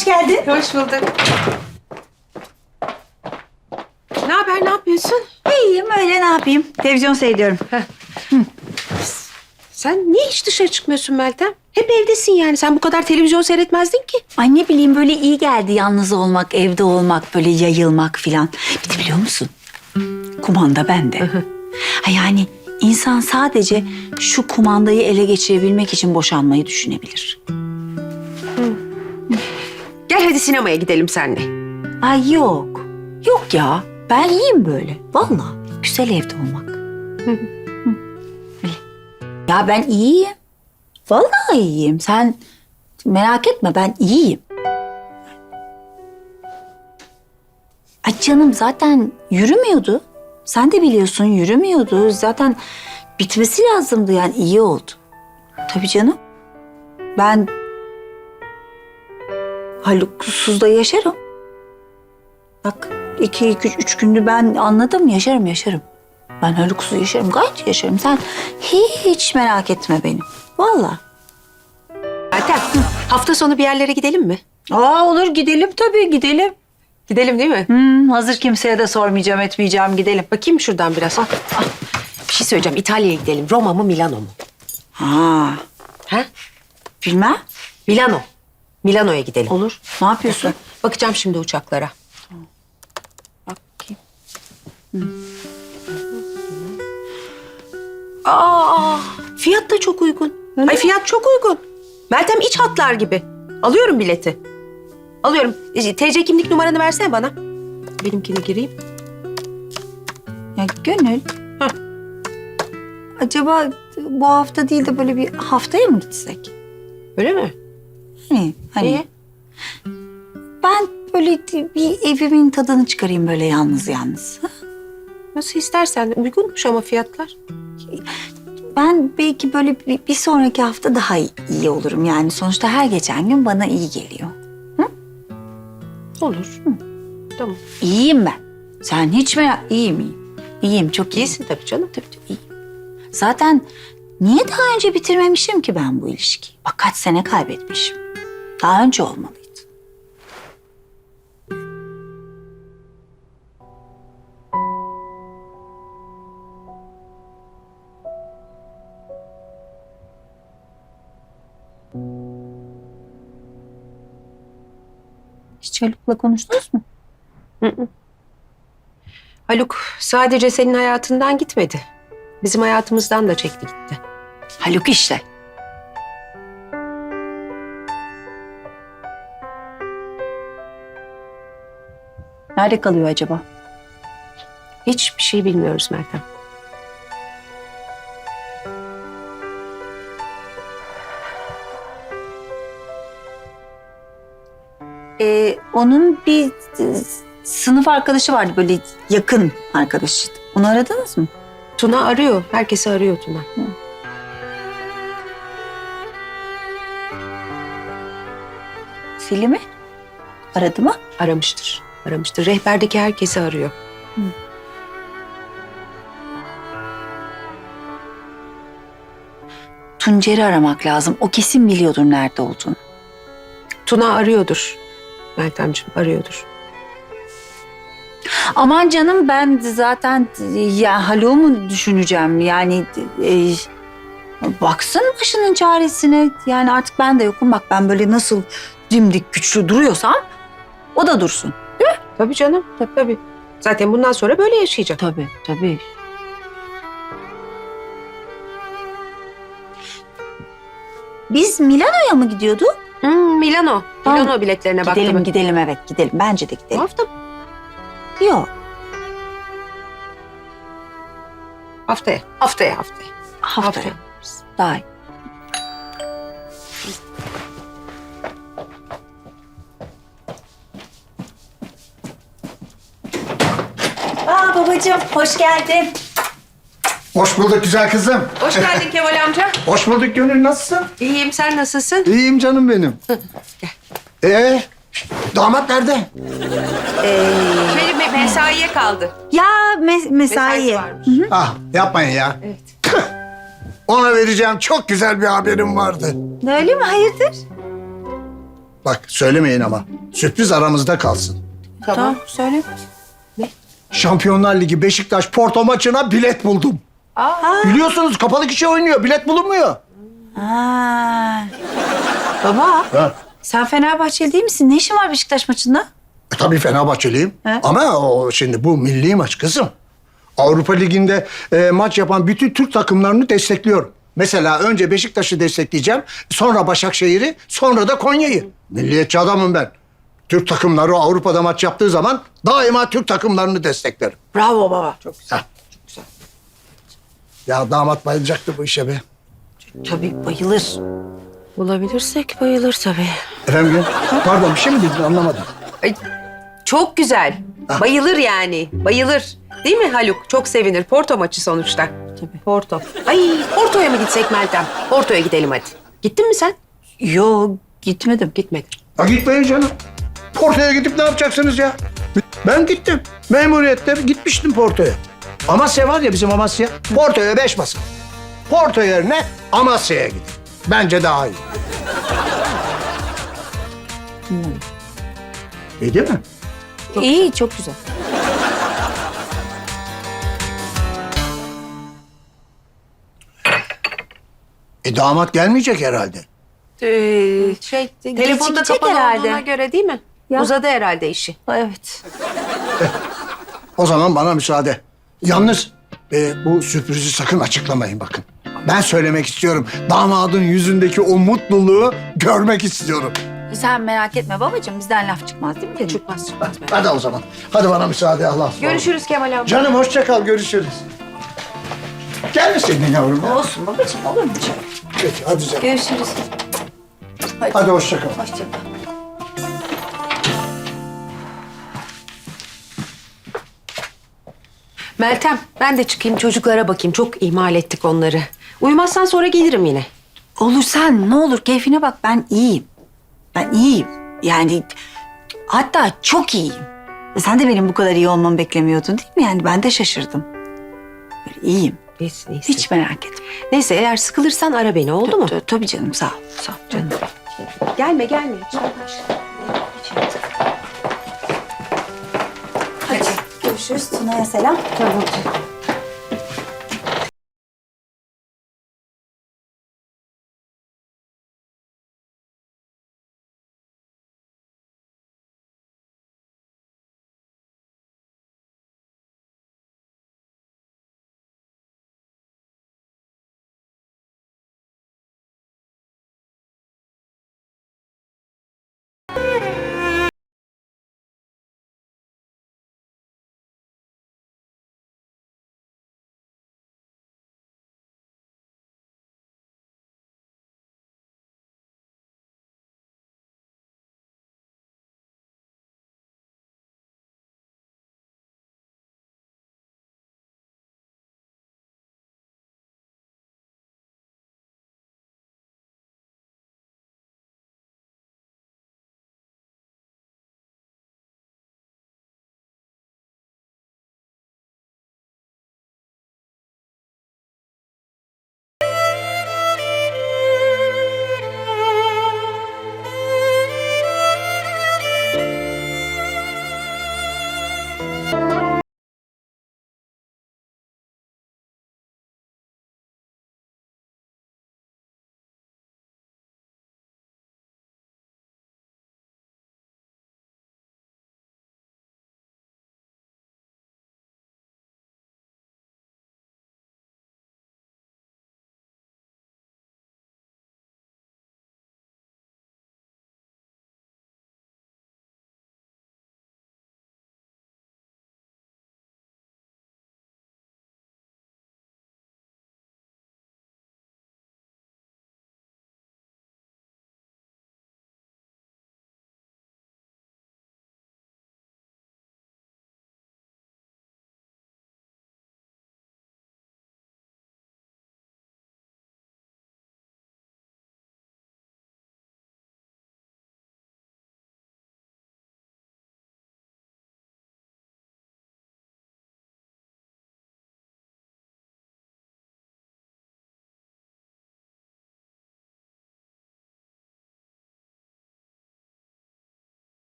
hoş geldin. Hoş bulduk. Ne haber, ne yapıyorsun? İyiyim öyle ne yapayım? Televizyon seyrediyorum. Sen niye hiç dışarı çıkmıyorsun Meltem? Hep evdesin yani. Sen bu kadar televizyon seyretmezdin ki. Ay ne bileyim böyle iyi geldi yalnız olmak, evde olmak, böyle yayılmak filan. Bir de biliyor musun? Kumanda bende. Ha yani insan sadece şu kumandayı ele geçirebilmek için boşanmayı düşünebilir. Gel hadi sinemaya gidelim seninle. Ay yok. Yok ya. Ben iyiyim böyle. Vallahi güzel evde olmak. Ya ben iyiyim. Vallahi iyiyim. Sen merak etme ben iyiyim. Ay canım zaten yürümüyordu. Sen de biliyorsun yürümüyordu. Zaten bitmesi lazımdı yani iyi oldu. Tabii canım. Ben Haluk'suz da yaşarım. Bak iki, iki, üç gündür ben anladım yaşarım yaşarım. Ben Haluk'suz yaşarım gayet yaşarım. Sen hiç merak etme benim. Vallahi. Meltem, hafta sonu bir yerlere gidelim mi? Aa olur gidelim tabii gidelim. Gidelim değil mi? Hmm, hazır kimseye de sormayacağım etmeyeceğim gidelim. Bakayım şuradan biraz. Ah, ah. Bir şey söyleyeceğim. İtalya'ya gidelim. Roma mı, Milano mu? Ha Ha? bilmem. Milano. Milano'ya gidelim. Olur. Ne yapıyorsun? Bakacağım şimdi uçaklara. Bakayım. Aa, fiyat da çok uygun. Ay fiyat çok uygun. Meltem iç hatlar gibi. Alıyorum bileti. Alıyorum. E, TC kimlik numaranı versene bana. Benimkini gireyim. Ya Gönül. Heh. Acaba bu hafta değil de böyle bir haftaya mı gitsek? Öyle mi? Hani, hani Niye? ben böyle bir evimin tadını çıkarayım böyle yalnız yalnız. Nasıl istersen. Uygunmuş ama fiyatlar. Ben belki böyle bir, bir sonraki hafta daha iyi olurum. Yani sonuçta her geçen gün bana iyi geliyor. Olur. Tamam. İyiyim ben. Sen hiç merak... İyiyim iyiyim. İyiyim çok iyiyim. İyisin tabii canım. Tabii tabii iyiyim. Zaten niye daha önce bitirmemişim ki ben bu ilişkiyi? Bak kaç sene kaybetmişim. Daha önce olmalıydı. Hiç Haluk'la konuştunuz mu? Haluk sadece senin hayatından gitmedi. Bizim hayatımızdan da çekti gitti. Haluk işte. Nerede kalıyor acaba? Hiçbir şey bilmiyoruz Meltem. Ee, onun bir e, sınıf arkadaşı vardı böyle yakın arkadaşı. Onu aradınız mı? Tuna arıyor. Herkesi arıyor Tuna. Selim'i aradı mı? Aramıştır. Aramıştır. Rehberdeki herkesi arıyor. Tuncer'i aramak lazım. O kesin biliyordur nerede olduğunu. Tuna arıyordur. Meltemciğim arıyordur. Aman canım ben zaten ya Haluk'u mu düşüneceğim? Yani e, baksın başının çaresine. Yani artık ben de yokum. Bak ben böyle nasıl dimdik güçlü duruyorsam o da dursun. Tabii canım. Tabii tabii. Zaten bundan sonra böyle yaşayacak. Tabii tabii. Biz Milano'ya mı gidiyorduk? Hmm, Milano. Tamam. Milano biletlerine baktım. Gidelim gidelim evet gidelim. Bence de Bu gidelim. hafta Yok haftaya. Haftaya haftaya. haftaya. Daha iyi. Aa babacığım hoş geldin. Hoş bulduk güzel kızım. Hoş geldin Kemal amca. Hoş bulduk Gönül nasılsın? İyiyim sen nasılsın? İyiyim canım benim. Ee, damat nerede? Şey me- mesaiye kaldı. Ya me- mesai. Varmış. Ah yapmayın ya. Evet. Ona vereceğim çok güzel bir haberim vardı. Öyle mi hayırdır? Bak söylemeyin ama. Sürpriz aramızda kalsın. Tamam. söyle. Şampiyonlar Ligi Beşiktaş Porto maçına bilet buldum. Biliyorsunuz kapalı kişi oynuyor. Bilet bulunmuyor. Aa. Baba Ha. sen Fenerbahçeli değil misin? Ne işin var Beşiktaş maçında? E, tabii Fenerbahçeliyim. He. Ama o şimdi bu milli maç kızım. Avrupa Ligi'nde e, maç yapan bütün Türk takımlarını destekliyorum. Mesela önce Beşiktaş'ı destekleyeceğim, sonra Başakşehir'i, sonra da Konya'yı. Milliyetçi adamım ben. Türk takımları Avrupa'da maç yaptığı zaman daima Türk takımlarını desteklerim. Bravo baba. Çok Heh. Ya damat bayılacaktı bu işe be. Tabii bayılır. Bulabilirsek bayılır tabii. Efendim. Pardon bir şey mi dedin anlamadım. Ay, çok güzel. Bayılır yani. Bayılır. Değil mi Haluk? Çok sevinir. Porto maçı sonuçta. Tabii. Porto. Ay Porto'ya mı gitsek Meltem? Porto'ya gidelim hadi. Gittin mi sen? Yo gitmedim. Gitmedim. Ya gitmeyin canım. Porto'ya gidip ne yapacaksınız ya? Ben gittim. Memuriyette gitmiştim Porto'ya. Amasya var ya bizim Amasya. Porto'ya beş basın. Porto yerine Amasya'ya gidin. Bence daha iyi. İyi değil mi? İyi çok güzel. E damat gelmeyecek herhalde. Ee, şey, telefonda kapalı herhalde. olduğuna göre değil mi? Ya. Uzadı herhalde işi. Evet. O zaman bana müsaade. Yalnız e, bu sürprizi sakın açıklamayın bakın. Ben söylemek istiyorum. Damadın yüzündeki o mutluluğu görmek istiyorum. Sen merak etme babacığım bizden laf çıkmaz değil mi? Benim? Çıkmaz çıkmaz. Hadi o zaman. Hadi bana müsaade Allah ısmarladık. Görüşürüz Kemal abi. Canım hoşça kal görüşürüz. Gel misin yavrum? ya? Olsun babacığım olur mu canım? Peki hadi canım. Görüşürüz. Hadi hoşça kal. Hoşça kal. Meltem ben de çıkayım çocuklara bakayım. Çok ihmal ettik onları. Uyumazsan sonra gelirim yine. Olur sen ne olur keyfine bak ben iyiyim. Ben iyiyim. Yani hatta çok iyiyim. Sen de benim bu kadar iyi olmamı beklemiyordun değil mi? Yani ben de şaşırdım. Böyle iyiyim. Neyse neyse. Hiç merak etme. Neyse eğer sıkılırsan ara beni oldu mu? Tabii canım sağ ol. Sağ ol canım. Gelme gelme. Hadi görüşürüz. Tuna'ya selam. Tamam.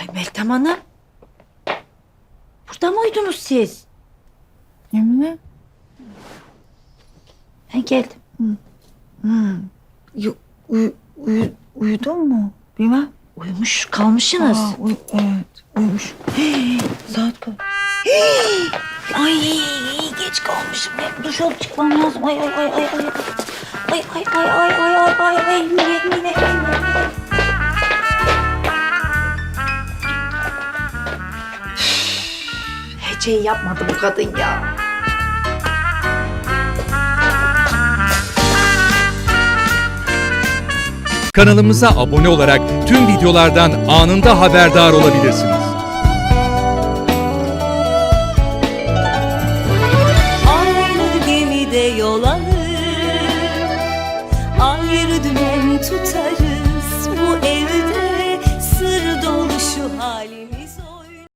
Ay Meltem Hanım. Burada mıydınız siz? Emine. Ben geldim. Yo, uyu, uyu, uyudun mu? Bilmem. Uyumuş kalmışsınız. Aa, uy- evet, uyumuş. Saat kaç? Ay geç kalmışım. Duş alıp çıkmam lazım. Ay ay ay ay ay. Ay ay ay ay ay ay ay ay Emine Emine Emine. Heceyi yapmadı bu kadın ya. Kanalımıza abone olarak tüm videolardan anında haberdar olabilirsiniz.